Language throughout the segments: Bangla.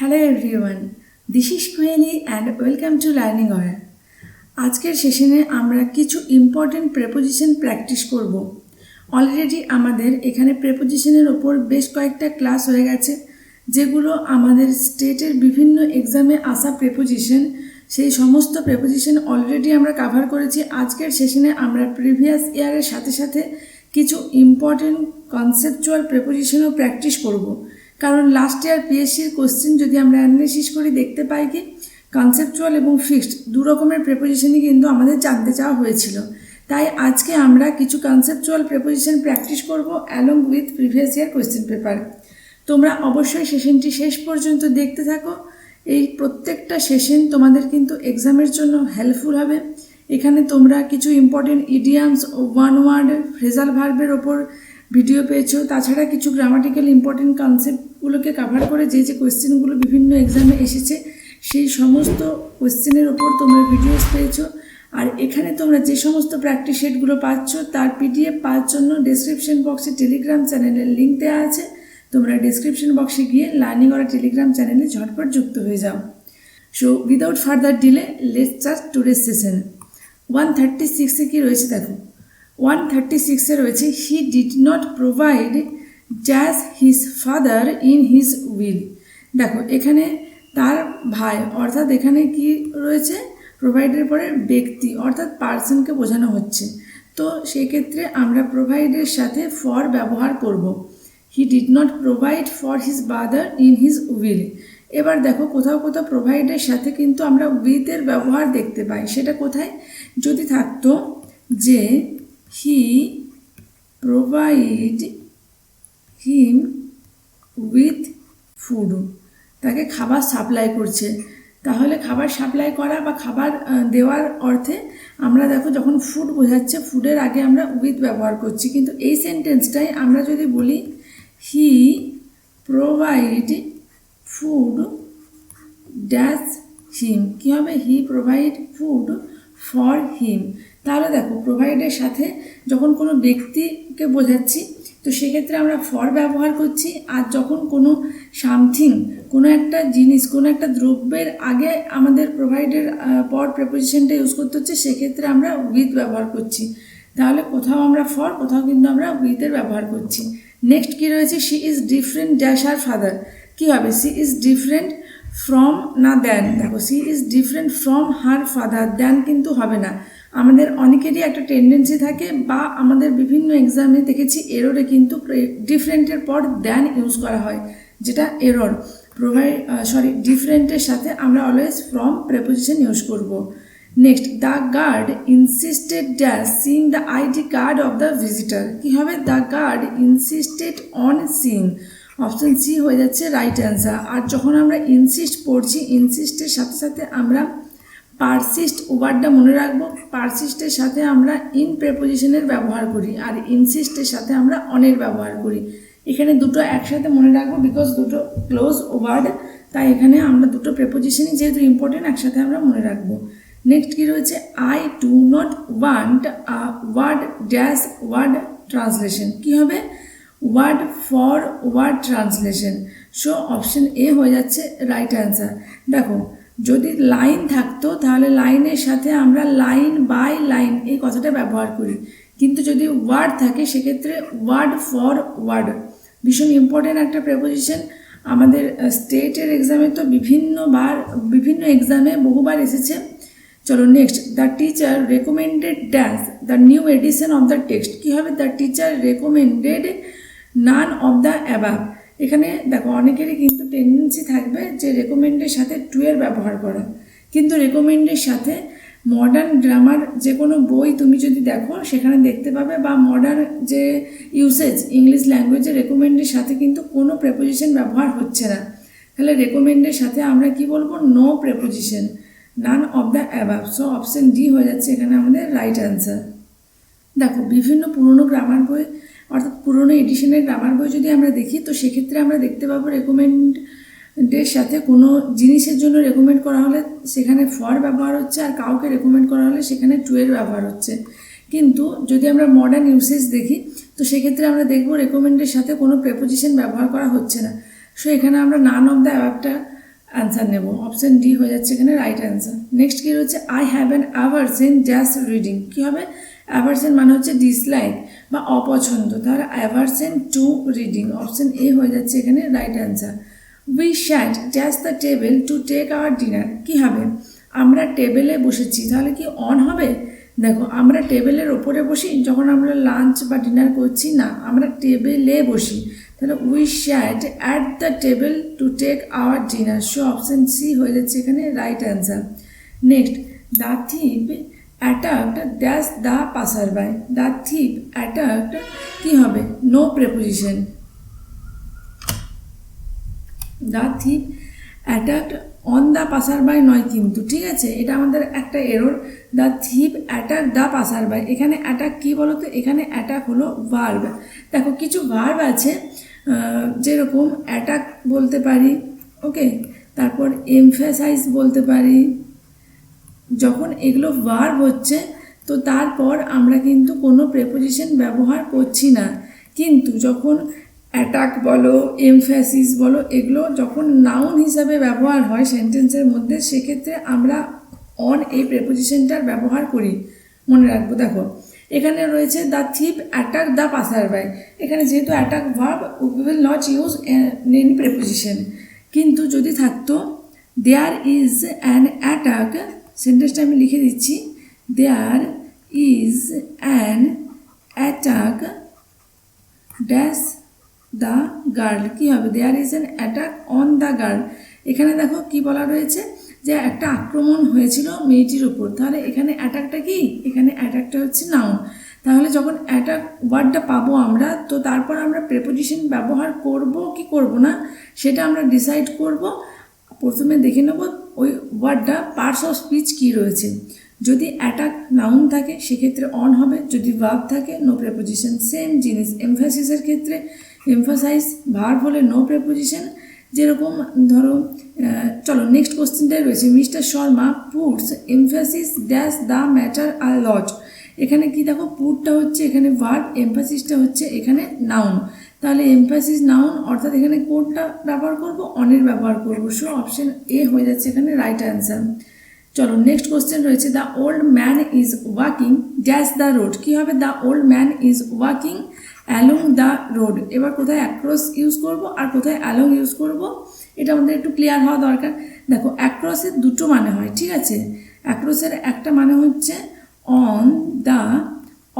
Hello everyone this is Koyeli and welcome to learning hour আজকের সেশনে আমরা কিছু ইম্পর্টেন্ট প্রেপোজিশন প্র্যাকটিস করব। অলরেডি আমাদের এখানে প্রেপোজিশনের ওপর বেশ কয়েকটা ক্লাস হয়ে গেছে, যেগুলো আমাদের স্টেটের বিভিন্ন এক্সামে আসা প্রেপোজিশন সেই সমস্ত প্রেপোজিশন অলরেডি আমরা কাভার করেছি। আজকের সেশনে আমরা প্রিভিয়াস ইয়ারের সাথে সাথে কিছু ইম্পর্টেন্ট কনসেপচুয়াল প্রেপোজিশনও প্র্যাকটিস করব। কারণ লাস্ট ইয়ার পিএসসির কোশ্চেন যদি আমরা অ্যানালিসিস করি, দেখতে পাই কি কনসেপচুয়াল এবং ফিক্সড দু রকমের প্রেপোজিশনই কিন্তু আমাদের জানতে চাওয়া হয়েছিল। তাই আজকে আমরা কিছু কনসেপচুয়াল প্রেপোজিশন প্র্যাকটিস করব along with previous year question paper তোমরা অবশ্যই সেশনটি শেষ পর্যন্ত দেখতে থাকো। এই প্রত্যেকটা সেশন তোমাদের কিন্তু এক্সামের জন্য হেল্পফুল হবে। এখানে তোমরা কিছু important idioms one word phrasal ভার্বের ওপর ভিডিও পেয়েছ। তাছাড়া কিছু গ্রামাটিক্যাল ইম্পর্টেন্ট কনসেপ্টগুলোকে কাভার করে যে যে কোয়েশ্চেনগুলো বিভিন্ন এক্সামে এসেছে, সেই সমস্ত কোয়েশ্চেনের ওপর তোমরা ভিডিওস পেয়েছ। আর এখানে তোমরা যে সমস্ত প্র্যাকটিস সেটগুলো পাচ্ছ, তার পিডিএফ পাওয়ার জন্য ডেসক্রিপশন বক্সে টেলিগ্রাম চ্যানেলের লিঙ্ক দেওয়া আছে। তোমরা ডেসক্রিপশন বক্সে গিয়ে লার্নিং করা টেলিগ্রাম চ্যানেলে ঝটপট যুক্ত হয়ে যাও। So without further delay let charge today session one thirty সিক্সে কী রয়েছে দেখো। ওয়ান থার্টি সিক্সে রয়েছে he did not provide dash his father in his will দেখো, এখানে তার ভাই, অর্থাৎ এখানে কি রয়েছে? প্রোভাইডের পরে ব্যক্তি, অর্থাৎ পার্সনকে বোঝানো হচ্ছে। তো সেক্ষেত্রে আমরা প্রোভাইডের সাথে ফর ব্যবহার করব। He did not provide for his father in his will এবার দেখো, কোথাও কোথাও প্রোভাইডের সাথে কিন্তু আমরা উইথের ব্যবহার দেখতে পাই। সেটা কোথায়? যদি থাকতো যে he provide him with food তাকে খাবার সাপ্লাই করছে। তাহলে খাবার সাপ্লাই করা বা খাবার দেওয়ার অর্থে আমরা দেখো যখন ফুড বোঝাচ্ছে ফুডের আগে আমরা উইথ ব্যবহার করছি। কিন্তু এই সেন্টেন্সটাই আমরা যদি বলি he provide food dash him কী হবে? He provide food for him তাহলে দেখো প্রোভাইডের সাথে যখন কোনো ব্যক্তিকে বোঝাচ্ছি, তো সেক্ষেত্রে আমরা ফর ব্যবহার করছি। আর যখন কোনো সামথিং কোনো একটা জিনিস, কোনো একটা দ্রব্যের আগে আমাদের প্রোভাইডের পর প্রেপোজিশনটা ইউজ করতে হচ্ছে, সেক্ষেত্রে আমরা উইথ ব্যবহার করছি। তাহলে কোথাও আমরা ফর কোথাও কিন্তু আমরা উইথের ব্যবহার করছি। নেক্সট কী রয়েছে? She is different dash her father কী হবে? সি ইজ ডিফারেন্ট ফ্রম না দেন দেখো she is different from her father then কিন্তু হবে না। আমাদের অনেকেরই একটা টেন্ডেন্সি থাকে বা আমাদের বিভিন্ন এক্সামে দেখেছি এররে কিন্তু ডিফারেন্টের পর দেন ইউজ করা হয়, যেটা এরর প্রোভাইড সরি ডিফারেন্টের সাথে আমরা অলওয়েজ ফ্রম প্রেপোজিশন ইউজ করব। Next the guard insisted dash seeing the ID card of the visitor কী হবে? The guard insisted on seeing option C হয়ে যাচ্ছে রাইট অ্যান্সার আর যখন আমরা ইনসিস্ট পড়ছি ইনসিস্টের সাথে সাথে আমরা পারসিস্ট ওয়ার্ডটা মনে রাখব পারসিস্টের সাথে আমরা ইন প্রেপোজিশনের ব্যবহার করি আর ইনসিস্টের সাথে আমরা অনের ব্যবহার করি। এখানে দুটো একসাথে মনে রাখব বিকজ দুটো ক্লোজ ওয়ার্ড, তাই এখানে আমরা দুটো প্রেপোজিশনই যেহেতু ইম্পর্টেন্ট একসাথে আমরা মনে রাখব। নেক্সট কী রয়েছে? I do not want a word dash word translation কী হবে? Word for word translation so option A হয়ে যাচ্ছে রাইট অ্যান্সার দেখো যদি লাইন থাকতো, তাহলে লাইনের সাথে আমরা লাইন বাই লাইন এই কথাটা ব্যবহার করি। কিন্তু যদি ওয়ার্ড থাকে, সেক্ষেত্রে ওয়ার্ড ফর ওয়ার্ড ভীষণ ইম্পর্টেন্ট একটা প্রেপোজিশন আমাদের স্টেটের এক্সামে তো বিভিন্নবার বিভিন্ন এক্সামে বহুবার এসেছে। চলো next the teacher recommended dash the new edition of the text কী হবে the teacher recommended none of the above এখানে দেখো, অনেকেরই কিন্তু টেন্ডেন্সি থাকবে যে রেকমেন্ডের সাথে টু এর ব্যবহার করা। কিন্তু রেকমেন্ডের সাথে মডার্ন গ্রামার যে কোনো বই তুমি যদি দেখো, সেখানে দেখতে পাবে বা মডার্ন যে ইউসেজ ইংলিশ ল্যাঙ্গুয়েজে রেকমেন্ডের সাথে কিন্তু কোনো প্রেপোজিশন ব্যবহার হচ্ছে না। তাহলে রেকমেন্ডের সাথে আমরা কি বলব? No preposition none of the above so option D হয়ে যাচ্ছে এখানে আমাদের রাইট অ্যান্সার দেখো, বিভিন্ন পুরনো গ্রামার বই অর্থাৎ পুরনো এডিশনের গ্রামার বই যদি আমরা দেখি, তো সেক্ষেত্রে আমরা দেখতে পাবো রেকমেন্ডের সাথে কোনো জিনিসের জন্য রেকমেন্ড করা হলে সেখানে ফর ব্যবহার হচ্ছে আর কাউকে রেকমেন্ড করা হলে সেখানে টু এর ব্যবহার হচ্ছে। কিন্তু যদি আমরা মডার্ন ইউসেজ দেখি, তো সেক্ষেত্রে আমরা দেখব রেকমেন্ডের সাথে কোনো প্রেপোজিশন ব্যবহার করা হচ্ছে না। সো এখানে আমরা নান অফ দ্য অ্যাপটা অ্যান্সার নেব। অপশান ডি হয়ে যাচ্ছে এখানে রাইট অ্যান্সার নেক্সট কী রয়েছে? I have an aversion just reading কী হবে? অ্যাভারসেন মানে হচ্ছে ডিসলাইক বা অপছন্দ তাহলে aversion to reading option A হয়ে যাচ্ছে এখানে right answer we sat dash the table to take our dinner কী হবে? আমরা টেবিলে বসেছি, তাহলে কি অন হবে? দেখো, আমরা টেবিলের ওপরে বসি, যখন আমরা লাঞ্চ বা ডিনার করছি, না, আমরা টেবিলে বসি। তাহলে we sat at the table to take our dinner so option C হয়ে যাচ্ছে এখানে right answer next the thief attacked dash the passer by the thief attacked কী হবে? No preposition the thief attacked on the passer by নয় কিন্তু, ঠিক আছে? এটা আমাদের একটা error the thief attack the passer by এখানে অ্যাটাক কী বলো তো এখানে অ্যাটাক হলো ভার্ব দেখো, কিছু ভার্ব আছে যেরকম অ্যাটাক বলতে পারি ওকে তারপর এমফেসাইজ বলতে পারি যখন এগুলো ভার্ব হচ্ছে, তো তারপর আমরা কিন্তু কোনো প্রেপোজিশন ব্যবহার করছি না। কিন্তু যখন অ্যাটাক বলো এমফ্যাসিস বলো, এগুলো যখন নাউন হিসাবে ব্যবহার হয় সেন্টেন্সের মধ্যে, সেক্ষেত্রে আমরা অন এই প্রেপোজিশনটার ব্যবহার করি। মনে রাখব, দেখো, এখানে রয়েছে the thief attack the passer by এখানে যেহেতু attack verb we will not use any preposition কিন্তু যদি থাকতো দেয়ার ইজ অ্যান অ্যাটাক সেন্টেন্সটা আমি লিখে দিচ্ছি। There is an attack dash the girl কী হবে? There is an attack on the girl এখানে দেখো কি বলা রয়েছে যে একটা আক্রমণ হয়েছিল মেয়েটির ওপর তাহলে এখানে অ্যাটাকটা কি? এখানে অ্যাটাকটা হচ্ছে নাউন তাহলে যখন অ্যাটাক ওয়ার্ডটা পাবো আমরা, তো তারপর আমরা প্রেপোজিশন ব্যবহার করব কি করব না, সেটা আমরা ডিসাইড করব। প্রথমে দেখে নেব ওই ওয়ার্ডটা পার্টস অফ স্পিচ কী রয়েছে। যদি অ্যাটাক নাউন থাকে, সেক্ষেত্রে অন হবে। যদি ভার্ব থাকে নো প্রেপোজিশন সেম জিনিস। এমফাসিসের ক্ষেত্রে এমফাসাইজ ভার্ব হলে নো প্রেপোজিশন যেরকম ধরো চলো নেক্সট কোশ্চেনটাই রয়েছে। Mister Sharma puts emphasis dash the matter আর লজ এখানে কি দেখো পুটটা হচ্ছে এখানে ভার্ব এমফাসিসটা হচ্ছে এখানে নাউন তাহলে এমফাসিস নাউন অর্থাৎ এখানে কোনটা ব্যবহার করব? অনের ব্যবহার করব। সো অপশন এ হয়ে যাচ্ছে এখানে রাইট অ্যান্সার চলো নেক্সট কোশ্চেন রয়েছে the old man is walking dash the road কী হবে? The old man is walking along the road এবার কোথায় অ্যাক্রস ইউজ করব আর কোথায় অ্যালং ইউজ করব? এটা আমাদের একটু ক্লিয়ার হওয়া দরকার। দেখো অ্যাক্রসের দুটো মানে হয়, ঠিক আছে? অ্যাক্রসের একটা মানে হচ্ছে অন দ্য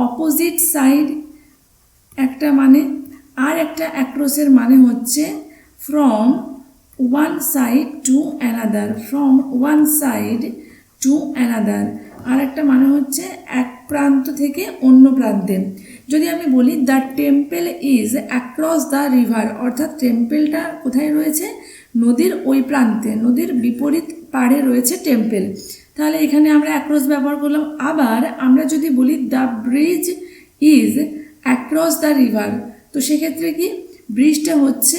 অপোজিট সাইড একটা মানে আর একটা অ্যাক্রোসের মানে হচ্ছে from one side to another from one side to another আর একটা মানে হচ্ছে এক প্রান্ত থেকে অন্য প্রান্তে। যদি আমি বলি the temple is across the river অর্থাৎ টেম্পেলটা কোথায় রয়েছে? নদীর ওই প্রান্তে, নদীর বিপরীত পাড়ে রয়েছে টেম্পেল তাহলে এখানে আমরা অ্যাক্রস ব্যবহার করলাম। আবার আমরা যদি বলি the bridge is across the river তো সেক্ষেত্রে কি? ব্রিজটা হচ্ছে,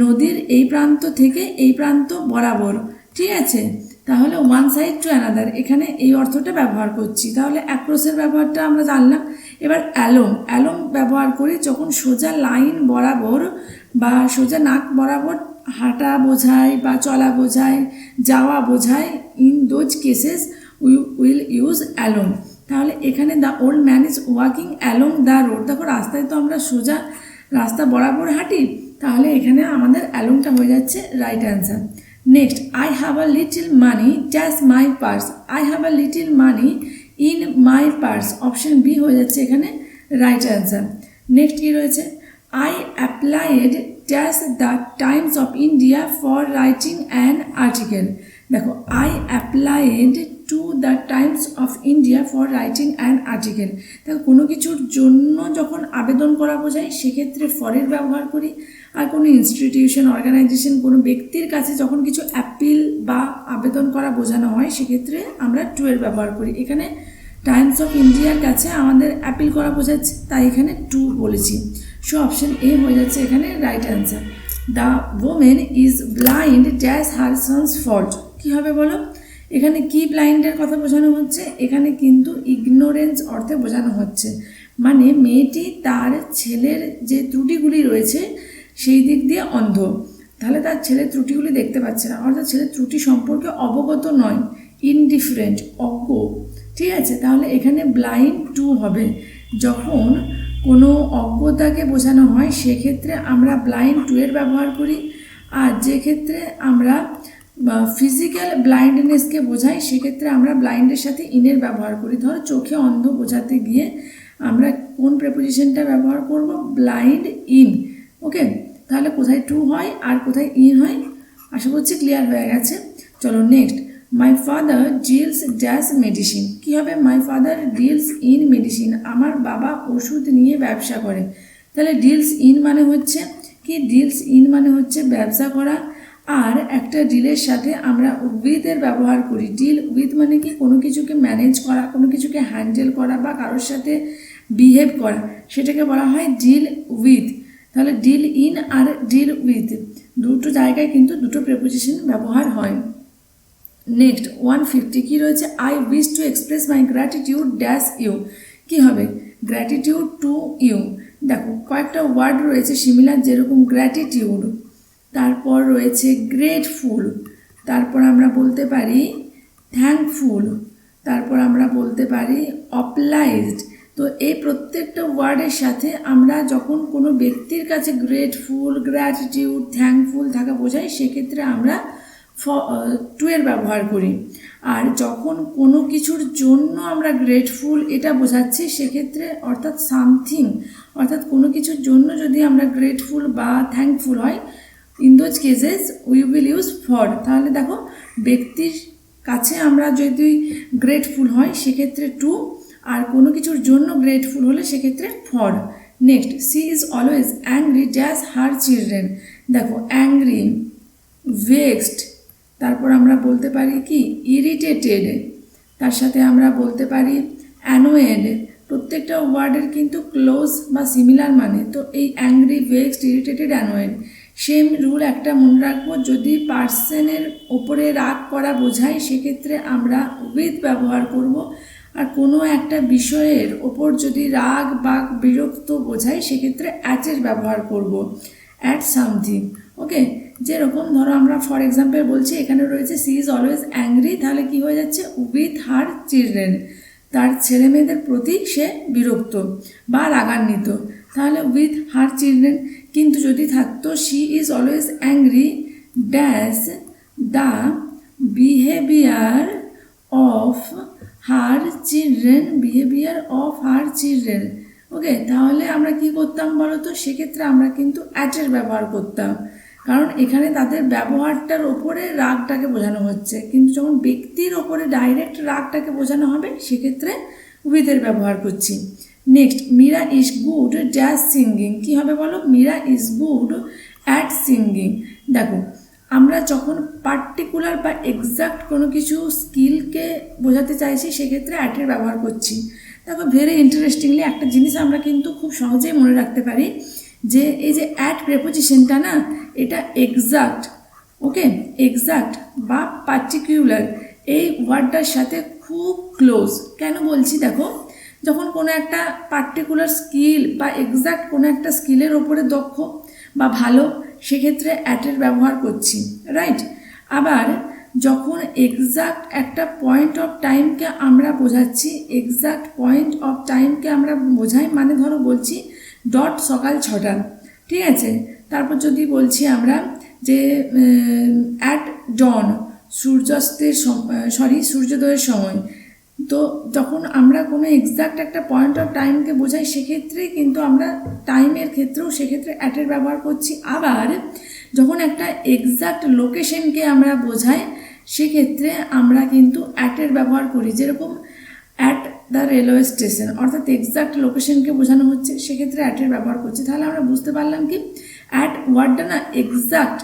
নদীর এই প্রান্ত থেকে এই প্রান্ত বরাবর। ঠিক আছে? তাহলে ওয়ান সাইড টু অ্যানাদার এখানে এই অর্থটা ব্যবহার করছি। তাহলে অ্যাক্রোসের ব্যবহারটা আমরা জানলাম। এবার অ্যালোং অ্যালোং ব্যবহার করি যখন সোজা লাইন বরাবর বা সোজা নাক বরাবর হাঁটা বোঝায় বা চলা বোঝায় যাওয়া বোঝায় in those cases we will use along তাহলে এখানে the old man is walking along the road দেখো, রাস্তায় তো আমরা সোজা রাস্তা বরাবর হাঁটি, তাহলে এখানে আমাদের অ্যালংটা হয়ে যাচ্ছে right answer next I have a little money dash my purse I have a little money in my purse option B হয়ে যাচ্ছে এখানে রাইট অ্যান্সার নেক্সট কী রয়েছে? I applied dash the Times of India for writing an article দেখো I applied to the Times of India for writing an article দেখো কোনো কিছুর জন্য যখন আবেদন করা বোঝায়, সেক্ষেত্রে ফরের ব্যবহার করি। আর কোনো ইনস্টিটিউশন অর্গানাইজেশন কোনো ব্যক্তির কাছে যখন কিছু অ্যাপিল বা আবেদন করা বোঝানো হয়, সেক্ষেত্রে আমরা টু এর ব্যবহার করি। এখানে টাইমস অফ ইন্ডিয়ার কাছে আমাদের অ্যাপিল করা বোঝাচ্ছে, তাই এখানে টু বলেছি। সো অপশন এ হয়ে যাচ্ছে এখানে right answer the women is blind dash her sons fault কী হবে বলো? এখানে কি ব্লাইন্ডের কথা বোঝানো হচ্ছে? এখানে কিন্তু ইগনোরেন্স অর্থে বোঝানো হচ্ছে। মানে মেয়েটি তার ছেলের যে ত্রুটিগুলি রয়েছে, সেই দিক দিয়ে অন্ধ। তাহলে তার ছেলের ত্রুটিগুলি দেখতে পাচ্ছে না। অর্থাৎ ছেলের ত্রুটি সম্পর্কে অবগত নয় ইনডিফারেন্ট অজ্ঞ। ঠিক আছে? তাহলে এখানে ব্লাইন্ড টু হবে। যখন কোনো অজ্ঞতাকে বোঝানো হয়, সেক্ষেত্রে আমরা ব্লাইন্ড টু এর ব্যবহার করি। আর যে ক্ষেত্রে আমরা ফিজিক্যাল ব্লাইন্ডনেসকে বোঝাই, সেক্ষেত্রে আমরা ব্লাইন্ডের সাথে ইনের ব্যবহার করি। ধরো চোখে অন্ধ বোঝাতে গিয়ে আমরা কোন প্রেপোজিশনটা ব্যবহার করব? ব্লাইন্ড ইন ওকে তাহলে কোথায় টু হয় আর কোথায় ইন হয়? আশা করছি ক্লিয়ার হয়ে গেছে। চলো next my father deals dash medicine কী হবে? My father deals in medicine আমার বাবা ওষুধ নিয়ে ব্যবসা করে। তাহলে ডিলস ইন মানে হচ্ছে কি? ডিলস ইন মানে হচ্ছে ব্যবসা করা। আর একটা ডিলের সাথে আমরা উইথ এর ব্যবহার করি। ডিল উইথ মানে কি? কোনো কিছুকে ম্যানেজ করা, কোনো কিছুকে হ্যান্ডেল করা বা কারোর সাথে বিহেভ করা। সেটাকে বলা হয় ডিল উইথ তাহলে ডিল ইন আর ডিল উইথ দুটো জায়গায় কিন্তু দুটো প্রেপোজিশন ব্যবহার হয়। নেক্সট ওয়ান ফিফটি কী রয়েছে? I wish to express my gratitude dash you কী হবে? গ্র্যাটিটিউড টু ইউ দেখো, কয়েকটা ওয়ার্ড রয়েছে সিমিলার যেরকম গ্র্যাটিটিউড তারপর রয়েছে গ্রেটফুল তারপর আমরা বলতে পারি থ্যাঙ্কফুল তারপর আমরা বলতে পারি অপলাইজড তো এই প্রত্যেকটা ওয়ার্ডের সাথে আমরা যখন কোনো ব্যক্তির কাছে গ্রেটফুল গ্র্যাটিটিউড থ্যাঙ্কফুল থাকা বোঝাই, সেক্ষেত্রে আমরা ফ এর ব্যবহার করি। আর যখন কোনো কিছুর জন্য আমরা গ্রেটফুল এটা বোঝাচ্ছি, সেক্ষেত্রে অর্থাৎ সামথিং অর্থাৎ কোনো কিছুর জন্য যদি আমরা গ্রেটফুল বা থ্যাঙ্কফুল হয় in those cases we will use for তাহলে দেখো, ব্যক্তির কাছে আমরা যদি গ্রেটফুল হয়, সেক্ষেত্রে টু আর কোনো কিছুর জন্য গ্রেটফুল হলে সেক্ষেত্রে for next she is always angry dash her children দেখো অ্যাংরি ভেক্সড তারপর আমরা বলতে পারি কি ইরিটেটেড তার সাথে আমরা বলতে পারি অ্যানোয়েড প্রত্যেকটা ওয়ার্ডের কিন্তু ক্লোজ বা সিমিলার মানে। তো এই angry vexed irritated annoyed same rule একটা মনে রাখব, যদি পার্সনের ওপরে রাগ করা বোঝায়, সেক্ষেত্রে আমরা উইথ ব্যবহার করব। আর কোনো একটা বিষয়ের ওপর যদি রাগ বা বিরক্ত বোঝায়, সেক্ষেত্রে অ্যাচের ব্যবহার করব। অ্যাট সামথিং ওকে যেরকম ধরো আমরা ফর এক্সাম্পল বলছি, এখানে রয়েছে সি ইজ অলওয়েজ অ্যাংরি তাহলে কি হয়ে যাচ্ছে? উইথ হার চিলড্রেন তার ছেলে মেয়েদের প্রতি সে বিরক্ত বা রাগান্বিত। তাহলে উইথ হার চিলড্রেন কিন্তু যদি থাকতো she is always angry dash the behaviour of her children behaviour of her children okay তাহলে আমরা কি করতাম বলো তো সেক্ষেত্রে আমরা কিন্তু অ্যাটের ব্যবহার করতাম। কারণ এখানে তাদের ব্যবহারটার ওপরে রাগটাকে বোঝানো হচ্ছে। কিন্তু যখন ব্যক্তির ওপরে ডাইরেক্ট রাগটাকে বোঝানো হবে, সেক্ষেত্রে উইথের ব্যবহার করছি। Next Meera is good dash singing কী হবে বলো? Meera is good at singing দেখো, আমরা যখন পার্টিকুলার বা এক্সাক্ট কোনো কিছু স্কিলকে বোঝাতে চাইছি, সেক্ষেত্রে অ্যাটের ব্যবহার করছি। দেখো ভেরি ইন্টারেস্টিংলি একটা জিনিস আমরা কিন্তু খুব সহজেই মনে রাখতে পারি যে, এই যে অ্যাট প্রেপোজিশনটা না, এটা এক্সাক্ট ওকে এক্সাক্ট বা পার্টিকুলার এই ওয়ার্ডটার সাথে খুব ক্লোজ কেন বলছি? দেখো যখন কোনো একটা পার্টিকুলার স্কিল বা এক্সাক্ট কোনো একটা স্কিলের ওপরে দক্ষ বা ভালো, সেক্ষেত্রে অ্যাটের ব্যবহার করছি রাইট আবার যখন এক্সাক্ট একটা পয়েন্ট অফ টাইমকে আমরা বোঝাচ্ছি এক্সাক্ট পয়েন্ট অফ টাইমকে আমরা বোঝাই মানে ধরো বলছি ডট সকাল ছটা, ঠিক আছে? তারপর যদি বলছি আমরা যে অ্যাট ডন সূর্যাস্তের সরি সূর্যোদয়ের সময় তো যখন আমরা কোনো এক্সাক্ট একটা পয়েন্ট অফ টাইমকে বোঝাই, সেক্ষেত্রে কিন্তু আমরা টাইমের ক্ষেত্রেও সেক্ষেত্রে অ্যাটের ব্যবহার করছি। আবার যখন একটা এক্সাক্ট লোকেশনকে আমরা বোঝাই, সেক্ষেত্রে আমরা কিন্তু অ্যাটের ব্যবহার করি। যেরকম অ্যাট দ্য রেলওয়ে স্টেশন অর্থাৎ এক্সাক্ট লোকেশনকে বোঝানো হচ্ছে, সেক্ষেত্রে অ্যাটের ব্যবহার করছি। তাহলে আমরা বুঝতে পারলাম কি? অ্যাট ওয়ার্ডটা না এক্সাক্ট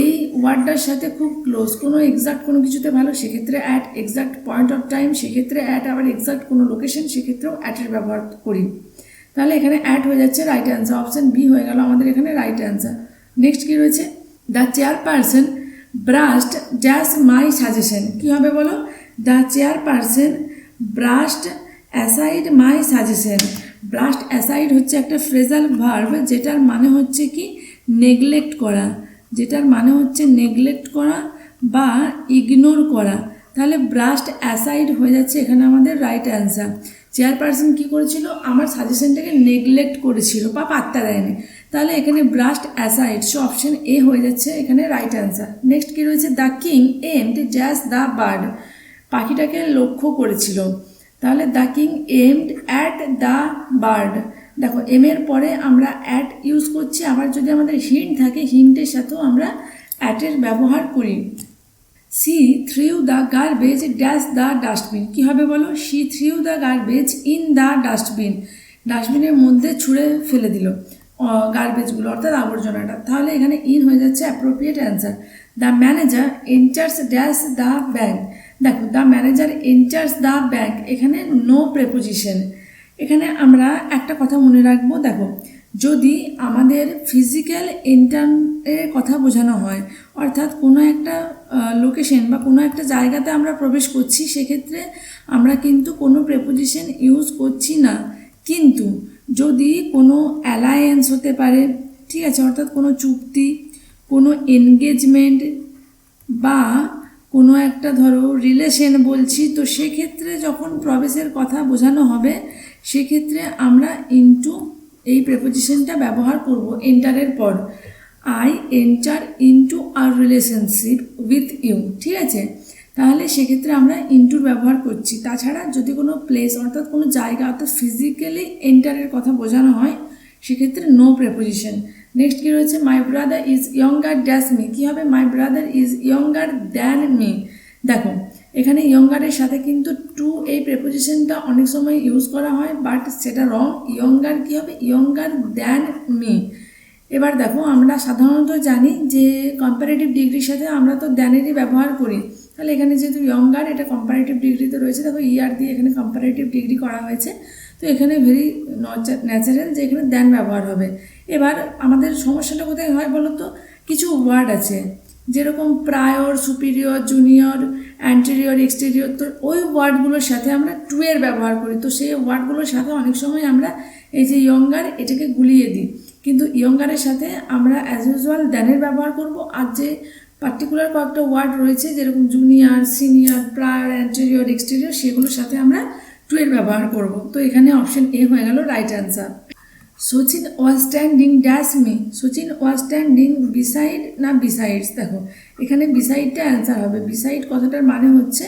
এই ওয়ার্ডটার সাথে খুব ক্লোজ কোনো এক্সাক্ট কোনো কিছুতে ভালো, সেক্ষেত্রে at exact point of time সেক্ষেত্রে অ্যাট আবার এক্সাক্ট কোনো লোকেশন সেক্ষেত্রেও অ্যাটের ব্যবহার করি। তাহলে এখানে অ্যাট হয়ে যাচ্ছে রাইট অ্যান্সার অপশান বি হয়ে গেল আমাদের এখানে রাইট অ্যান্সার নেক্সট কী রয়েছে? The chairperson brushed dash my suggestion কী হবে বলো? The chairperson brushed aside my suggestion brushed aside হচ্ছে একটা ফ্রেজাল ভার্ব যেটার মানে হচ্ছে কি নেগলেক্ট করা। যেটার মানে হচ্ছে নেগলেক্ট করা বা ইগনোর করা। তাহলে ব্রাস্ট অ্যাসাইড হয়ে যাচ্ছে এখানে আমাদের রাইট অ্যান্সার চেয়ারপারসন কী করেছিল? আমার সাজেশনটাকে নেগলেক্ট করেছিল বা পাত্তা দেয়নি। তাহলে এখানে brushed aside so option A হয়ে যাচ্ছে এখানে রাইট অ্যান্সার নেক্সট কী রয়েছে? The king aim aimed dash the bird পাখিটাকে লক্ষ্য করেছিল। তাহলে the king aimed at the bird দেখো এম এর পরে আমরা অ্যাট ইউজ করছি, আবার যদি আমাদের হিন্ট থাকে হিন্টের সাথেও আমরা অ্যাটের ব্যবহার করি। She threw the garbage dash the dustbin কী হবে বলো? She threw the garbage in the dustbin ডাস্টবিনের মধ্যে ছুঁড়ে ফেলে দিল গার্বেজগুলো অর্থাৎ আবর্জনাটা। তাহলে এখানে ইন হয়ে যাচ্ছে appropriate answer the manager enters dash the bank দেখো the manager enters the bank এখানে নো প্রেপোজিশন এখানে আমরা একটা কথা মনে রাখব, দেখো, যদি আমাদের ফিজিক্যাল এন্টারের কথা বোঝানো হয়, অর্থাৎ কোনো একটা লোকেশন বা কোনো একটা জায়গাতে আমরা প্রবেশ করছি, সেক্ষেত্রে আমরা কিন্তু কোনো প্রেপোজিশন ইউজ করছি না। কিন্তু যদি কোনো অ্যালায়েন্স হতে পারে, ঠিক আছে, অর্থাৎ কোনো চুক্তি, কোনো এনগেজমেন্ট বা কোনো একটা ধরো রিলেশন বলছি, তো সেক্ষেত্রে যখন প্রবেশের কথা বোঝানো হবে সেক্ষেত্রে আমরা ইনটু এই প্রেপোজিশনটা ব্যবহার করব এন্টারের পর। I enter into R relationship with you ঠিক আছে? তাহলে সেক্ষেত্রে আমরা ইনটুর ব্যবহার করছি। তাছাড়া যদি কোনো প্লেস অর্থাৎ কোনো জায়গা, অর্থাৎ ফিজিক্যালি এন্টারের কথা বোঝানো হয়, সেক্ষেত্রে নো প্রেপোজিশন নেক্সট কী রয়েছে? My brother is younger dash me কী হবে? My brother is younger than me দেখো এখানে ইয়ঙ্গারের সাথে কিন্তু টু এই প্রেপোজিশনটা অনেক সময় ইউজ করা হয় বাট সেটা রং ইয়ঙ্গার কী হবে? ইয়ঙ্গার দ্যান মি এবার দেখো, আমরা সাধারণত জানি যে কম্পারেটিভ ডিগ্রির সাথে আমরা তো দ্যানেরই ব্যবহার করি। তাহলে এখানে যেহেতু ইয়ঙ্গার এটা কম্পারেটিভ ডিগ্রিতে রয়েছে, দেখো ইয়ার দিয়ে এখানে কম্পারেটিভ ডিগ্রি করা হয়েছে। তো এখানে ভেরি ন্যাচারাল যে এখানে দ্যান ব্যবহার হবে। এবার আমাদের সমস্যাটা কোথায় হয় বলো তো কিছু ওয়ার্ড আছে। যেরকম prior superior junior anterior exterior তো ওই ওয়ার্ডগুলোর সাথে আমরা টু এর ব্যবহার করি। তো সেই ওয়ার্ডগুলোর সাথে অনেক সময় আমরা এই যে ইয়ঙ্গার এটাকে গুলিয়ে দিই। কিন্তু ইয়ঙ্গারের সাথে আমরা অ্যাজ ইউজুয়াল দ্যানের ব্যবহার করব। আর যে পার্টিকুলার কয়েকটা ওয়ার্ড রয়েছে, যেরকম junior senior prior anterior exterior সেগুলোর সাথে আমরা টু এর ব্যবহার করব। তো এখানে অপশন এ হয়ে গেল right answer Sachin was standing dash me Sachin was standing beside না বিসাইডস দেখো, এখানে বিসাইডটা অ্যান্সার হবে। বিসাইড কথাটার মানে হচ্ছে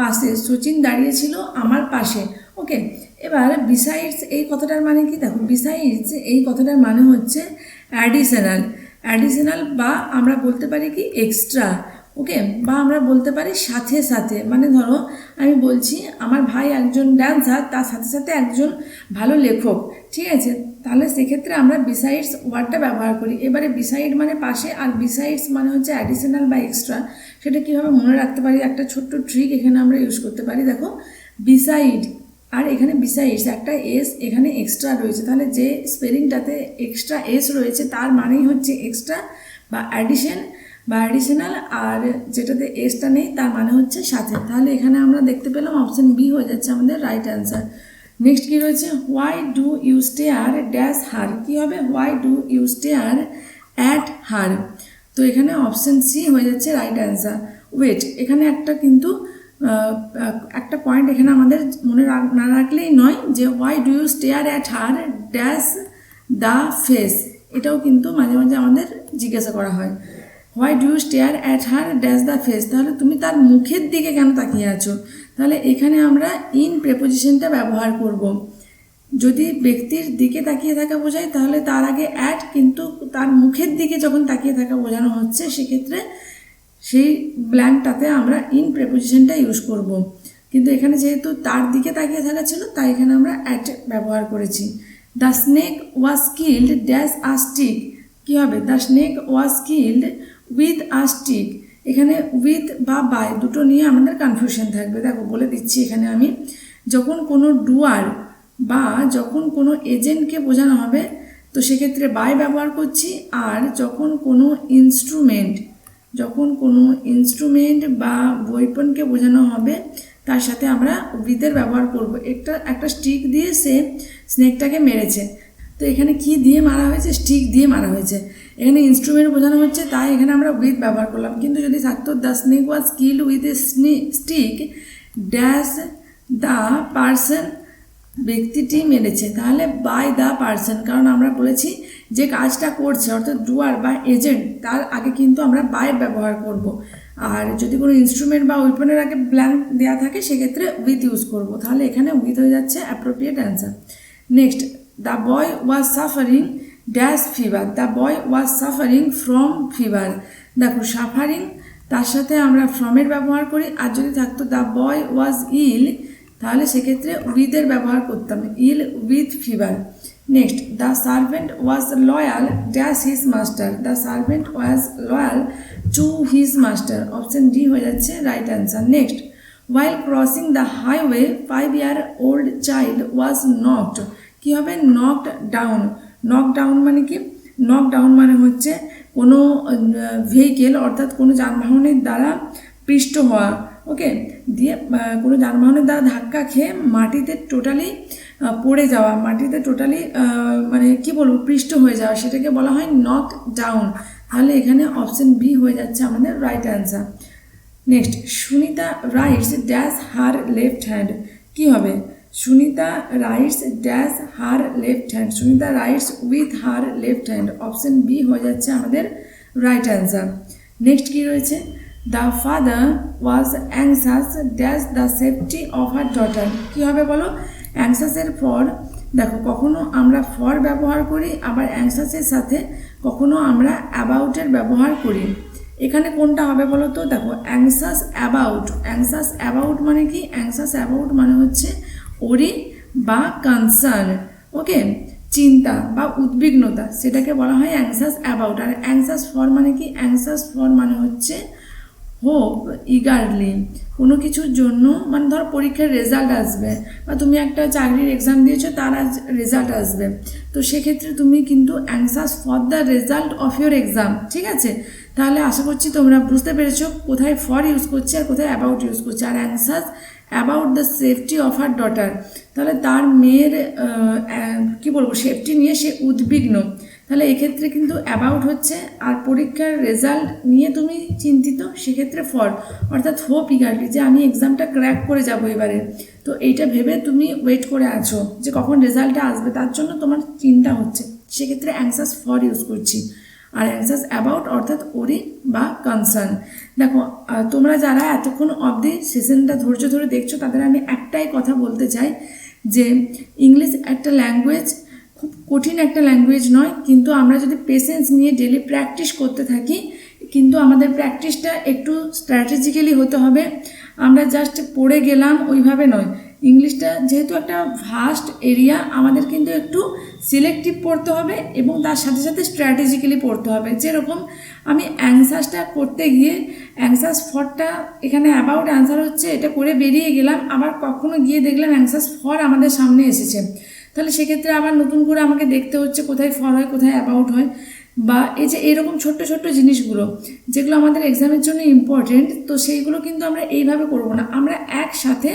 পাশে। সচিন দাঁড়িয়েছিল আমার পাশে। ওকে এবার বিসাইডস এই কথাটার মানে কি? দেখো বিসাইডস এই কথাটার মানে হচ্ছে অ্যাডিশনাল অ্যাডিশনাল বা আমরা বলতে পারি কি এক্সট্রা ওকে? বা আমরা বলতে পারি সাথে সাথে। মানে ধরো, আমি বলছি, আমার ভাই একজন ড্যান্সার তার সাথে সাথে একজন ভালো লেখক। ঠিক আছে? তাহলে সেক্ষেত্রে আমরা বিসাইডস ওয়ার্ডটা ব্যবহার করি। এবারে বিসাইড মানে পাশে আর বিসাইডস মানে হচ্ছে অ্যাডিশনাল বা এক্সট্রা সেটা কীভাবে মনে রাখতে পারি? একটা ছোট্ট ট্রিক এখানে আমরা ইউজ করতে পারি। দেখো বিসাইড আর এখানে বিসাইডস একটা এস এখানে এক্সট্রা রয়েছে। তাহলে যে স্পেলিংটাতে এক্সট্রা এস রয়েছে, তার মানেই হচ্ছে এক্সট্রা বা অ্যাডিশন বা অ্যাডিশনাল আর যেটাতে এসটা নেই, তার মানে হচ্ছে সাথে তাহলে এখানে আমরা দেখতে পেলাম অপশন বি হয়ে যাচ্ছে আমাদের রাইট অ্যান্সার নেক্সট কী রয়েছে? Why do you stare dash her কী হবে? Why do you stare at her তো এখানে অপশন সি হয়ে যাচ্ছে রাইট অ্যান্সার ওয়েট এখানে একটা কিন্তু একটা পয়েন্ট এখানে আমাদের মনে না রাখলেই নয় যে why do you stare at her dash the face এটাও কিন্তু মাঝে মাঝে আমাদের জিজ্ঞাসা করা হয়। Why do you stare at her dash the face তাহলে তুমি তার মুখের দিকে কেন তাকিয়ে আছো? তাহলে এখানে আমরা ইন প্রেপোজিশনটা ব্যবহার করব। যদি ব্যক্তির দিকে তাকিয়ে থাকা বোঝায়, তাহলে তার আগে অ্যাট কিন্তু তার মুখের দিকে যখন তাকিয়ে থাকা বোঝানো হচ্ছে, সেক্ষেত্রে সেই ব্ল্যাঙ্কটাতে আমরা ইন প্রেপোজিশনটা ইউজ করব। কিন্তু এখানে যেহেতু তার দিকে তাকিয়ে থাকা ছিল, তাই এখানে আমরা অ্যাট ব্যবহার করেছি। The snake was killed dash a stick কী হবে? The snake was killed with a stick এখানে উইথ বা বাই দুটো নিয়ে আমাদের কনফিউশন থাকবে। দেখো, বলে দিচ্ছি এখানে আমি, যখন কোনো ডুয়ার বা যখন কোনো এজেন্টকে বোঝানো হবে, তো সেক্ষেত্রে বাই ব্যবহার করছি, আর যখন কোনো ইনস্ট্রুমেন্ট যখন কোনো ইনস্ট্রুমেন্ট বা ওয়েপনকে বোঝানো হবে, তার সাথে আমরা উইথের ব্যবহার করব। একটা একটা স্টিক দিয়ে সে স্নেকটাকে মেরেছে। তো এখানে কি দিয়ে মারা হয়েছে? স্টিক দিয়ে মারা হয়েছে। এখানে ইনস্ট্রুমেন্ট বোঝানো হচ্ছে, তাই এখানে আমরা উইথ ব্যবহার করলাম। কিন্তু যদি থাকতো the snake was killed with a stick dash the person ব্যক্তিটি মেরেছে। তাহলে বাই দ্য পার্সন কারণ আমরা বলেছি যে কাজটা করছে, অর্থাৎ ডুয়ার বা এজেন্ট তার আগে কিন্তু আমরা বাই ব্যবহার করব। আর যদি কোনো ইনস্ট্রুমেন্ট বা উইপনের আগে ব্ল্যাঙ্ক দেওয়া থাকে, সেক্ষেত্রে উইথ ইউজ করব। তাহলে এখানে উইথ হয়ে যাচ্ছে appropriate answer next the boy was suffering dash fever the boy was suffering from fever দেখো সাফারিং তার সাথে আমরা ফ্রমের ব্যবহার করি। আর যদি থাকতো দ্য বয় ওয়াজ ইল তাহলে সেক্ষেত্রে উইথের ব্যবহার করতাম। Ill with fever next the servant was loyal dash his master the servant was loyal to his master option D হয়ে যাচ্ছে right answer next while crossing the highway five year old child was knocked কী হবে? নকড ডাউন নক ডাউন মানে কি? নক ডাউন মানে হচ্ছে কোনো ভেহিকেল অর্থাৎ কোনো যানবাহনের দ্বারা পৃষ্ঠ হওয়া। ওকে দিয়ে কোনো যানবাহনের দ্বারা ধাক্কা খেয়ে মাটিতে টোটালি পড়ে যাওয়া। মাটিতে টোটালি মানে কি বলব? পৃষ্ঠ হয়ে যাওয়া। সেটাকে বলা হয় নক ডাউন তাহলে এখানে অপশন বি হয়ে যাচ্ছে আমাদের right answer next Sunita writes dash her left hand কি হবে? Sunita writes dash her left hand. Sunita writes with her left hand. Option B হয়ে যাচ্ছে আমাদের রাইট অ্যান্সার নেক্সট কি রয়েছে? The father was anxious dash the safety of her daughter কী হবে বলো? অ্যাংসাসের ফর দেখো, কখনো আমরা ফর ব্যবহার করি, আবার অ্যাংসাসের সাথে কখনো আমরা অ্যাবাউটের ব্যবহার করি। এখানে কোনটা হবে বলো তো? দেখো অ্যাংসাস অ্যাবাউট অ্যাংসাস অ্যাবাউট মানে কি? অ্যাংসাস অ্যাবাউট মানে হচ্ছে ওরি বা কনসার্ন ওকে চিন্তা বা উদ্বিগ্নতা, সেটাকে বলা হয় অ্যাংসাস অ্যাবাউট আর অ্যাংসাস ফর মানে কি? অ্যাংসাস ফর মানে হচ্ছে হোপ ইগারলি কোনো কিছুর জন্য মানে ধর পরীক্ষার রেজাল্ট আসবে বা তুমি একটা চাকরির এক্সাম দিয়েছ, তার আজ রেজাল্ট আসবে। তো সেক্ষেত্রে তুমি কিন্তু anxious for the result of your exam ঠিক আছে? তাহলে আশা করছি তোমরা বুঝতে পেরেছ কোথায় ফর ইউজ করছে আর কোথায় অ্যাবাউট ইউজ করছে। আর anxious about the safety of her daughter তাহলে তার মেয়ের কি বলব সেফটি নিয়ে সে উদ্বিগ্ন। তাহলে এক্ষেত্রে কিন্তু অ্যাবাউট হচ্ছে, আর পরীক্ষার রেজাল্ট নিয়ে তুমি চিন্তিত, সেক্ষেত্রে ফর অর্থাৎ হোপ ইগারলি যে আমি এক্সামটা ক্র্যাক করে যাব এবারে। তো এইটা ভেবে তুমি ওয়েট করে আছো, যে কখন রেজাল্টটা আসবে, তার জন্য তোমার চিন্তা হচ্ছে। সেক্ষেত্রে অ্যাংসাস ফর ইউজ করছি। আর অ্যান্সার্স অ্যাবাউট অর্থাৎ ওরি বা কনসার্ন দেখো তোমরা যারা এতক্ষণ অবধি সেশনটা ধৈর্য ধরে দেখছ, তাদের আমি একটাই কথা বলতে চাই যে ইংলিশ একটা ল্যাঙ্গুয়েজ খুব কঠিন একটা ল্যাঙ্গুয়েজ নয়, কিন্তু আমরা যদি পেশেন্স নিয়ে ডেলি প্র্যাকটিস করতে থাকি, কিন্তু আমাদের প্র্যাকটিসটা একটু স্ট্র্যাটেজিক্যালি হতে হবে। আমরা জাস্ট পড়ে গেলাম ওইভাবে নয়। ইংলিশটা যেহেতু একটা ভাস্ট এরিয়া আমাদের কিন্তু একটু সিলেক্টিভ পড়তে হবে এবং তার সাথে সাথে স্ট্র্যাটেজিক্যালি পড়তে হবে। যেরকম আমি অ্যান্সার্সটা করতে গিয়ে অ্যান্সার্স ফরটা এখানে অ্যাবাউট অ্যান্সার হচ্ছে, এটা করে বেরিয়ে গেলাম, আবার কখনো গিয়ে দেখলাম অ্যান্সার্স ফর আমাদের সামনে এসেছে। তাহলে সেক্ষেত্রে আবার নতুন করে আমাকে দেখতে হচ্ছে কোথায় ফর হয়, কোথায় অ্যাবাউট হয় বা এই যে এরকম ছোট্ট ছোট্ট জিনিসগুলো, যেগুলো আমাদের এক্সামের জন্য ইম্পর্টেন্ট তো সেইগুলো কিন্তু আমরা এইভাবে করব না। আমরা একসাথে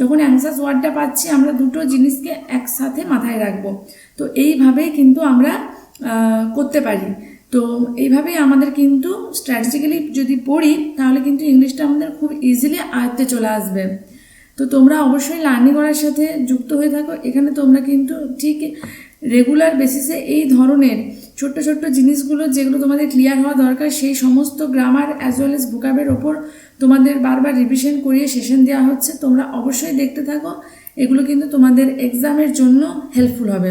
যখন অ্যান্সার্স ওয়ার্ডটা পাচ্ছি, আমরা দুটো জিনিসকে একসাথে মাথায় রাখব। তো এইভাবেই কিন্তু আমরা করতে পারি। তো এইভাবেই আমাদের কিন্তু স্ট্র্যাটেজিক্যালি যদি পড়ি, তাহলে কিন্তু ইংলিশটা আমাদের খুব ইজিলি আয়ত্তে চলে আসবে। তো তোমরা অবশ্যই লার্নিং করার সাথে যুক্ত হয়ে থাকো। এখানে তোমরা কিন্তু ঠিক রেগুলার বেসিসে এই ধরনের ছোট্ট ছোট্ট জিনিসগুলো যেগুলো তোমাদের ক্লিয়ার হওয়া দরকার, সেই সমস্ত গ্রামার অ্যাজ ওয়েল এস ভোকাবের ওপর তোমাদের বারবার রিভিশন করিয়ে সেশন দেওয়া হচ্ছে, তোমরা অবশ্যই দেখতে থাকো। এগুলো কিন্তু তোমাদের এক্সামের জন্য হেল্পফুল হবে।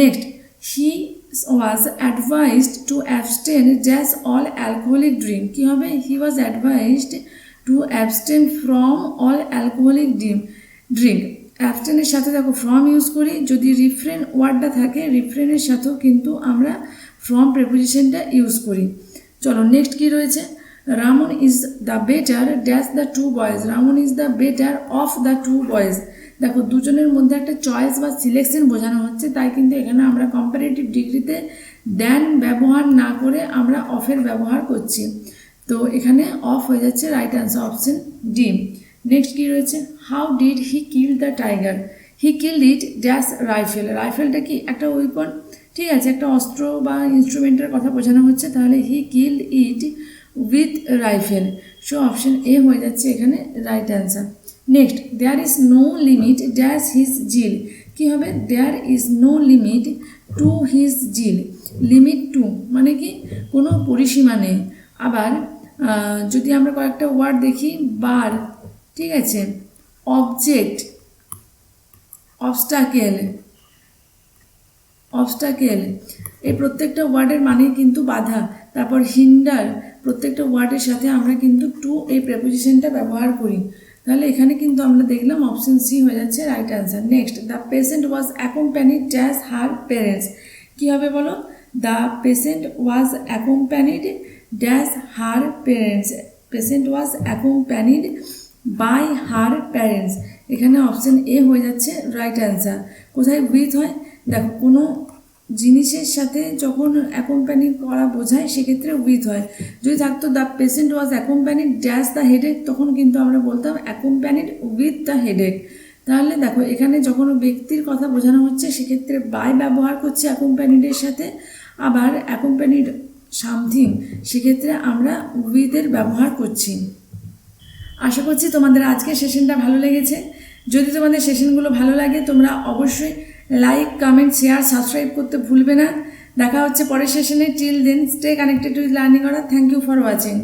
Next he was advised to abstain dash all alcoholic drink কী হবে? He was advised to abstain from all alcoholic drink drink অ্যাবস্টেনের সাথে দেখো ফ্রম ইউজ করি। যদি রিফ্রেন ওয়ার্ডটা থাকে রিফ্রেনের সাথেও কিন্তু আমরা ফ্রম প্রেপোজিশনটা ইউজ করি। চলো নেক্সট কি রয়েছে? Raman is the better dash the two boys Raman is the better of the two boys দেখো, দুজনের মধ্যে একটা চয়েস বা সিলেকশন বোঝানো হচ্ছে, তাই কিন্তু এখানে আমরা কম্পারেটিভ ডিগ্রিতে দেন ব্যবহার না করে আমরা অফের ব্যবহার করছি। তো এখানে অফ হয়ে যাচ্ছে right answer option D next কী রয়েছে? How did he kill the tiger he killed it dash rifle রাইফেলটা কি? একটা ওয়েপন ঠিক আছে, একটা অস্ত্র বা ইনস্ট্রুমেন্টের কথা বোঝানো হচ্ছে, তাহলে he killed it with rifle so option A হয়ে যাচ্ছে এখানে right answer next there is no limit dash his zeal কী হবে? There is no limit to his zeal limit to মানে কি? কোনো পরিসীমা নেই। আবার যদি আমরা কয়েকটা ওয়ার্ড দেখি বার ঠিক আছে? অবজেক্ট অবস্টাকেল অবস্টাকেল এই প্রত্যেকটা ওয়ার্ডের মানে কিন্তু বাধা। তারপর হিন্ডার প্রত্যেকটা ওয়ার্ডের সাথে আমরা কিন্তু টু এই প্রেপোজিশনটা ব্যবহার করি। তাহলে এখানে কিন্তু আমরা দেখলাম অপশন সি হয়ে যাচ্ছে right answer next the patient was accompanied dash her parents কী হবে বলো? The patient was accompanied dash her parents patient was accompanied by her parents এখানে অপশন এ হয়ে যাচ্ছে রাইট অ্যান্সার কোথায় উইথ হয়? দেখো, কোনো জিনিসের সাথে যখন অ্যাকম্প্যানি করা বোঝায়, সেক্ষেত্রে উইথ হয়। যদি থাকতো the patient was accompanied dash the headache তখন কিন্তু আমরা বলতাম অ্যাকম্প্যানিড উইথ দ্য হেডেক তাহলে দেখো, এখানে যখন ব্যক্তির কথা বোঝানো হচ্ছে, সেক্ষেত্রে বাই ব্যবহার করছে অ্যাকম্প্যানিডের সাথে, আবার অ্যাকম্প্যানিড সামথিং সেক্ষেত্রে আমরা উইথের ব্যবহার করছি। আশা করছি তোমাদের আজকের সেশনটা ভালো লেগেছে। যদি তোমাদের সেশনগুলো ভালো লাগে, তোমরা অবশ্যই লাইক কমেন্ট শেয়ার সাবস্ক্রাইব করতে ভুলবে না। দেখা হচ্ছে পরের সেশনে till then stay connected with learning order thank you for watching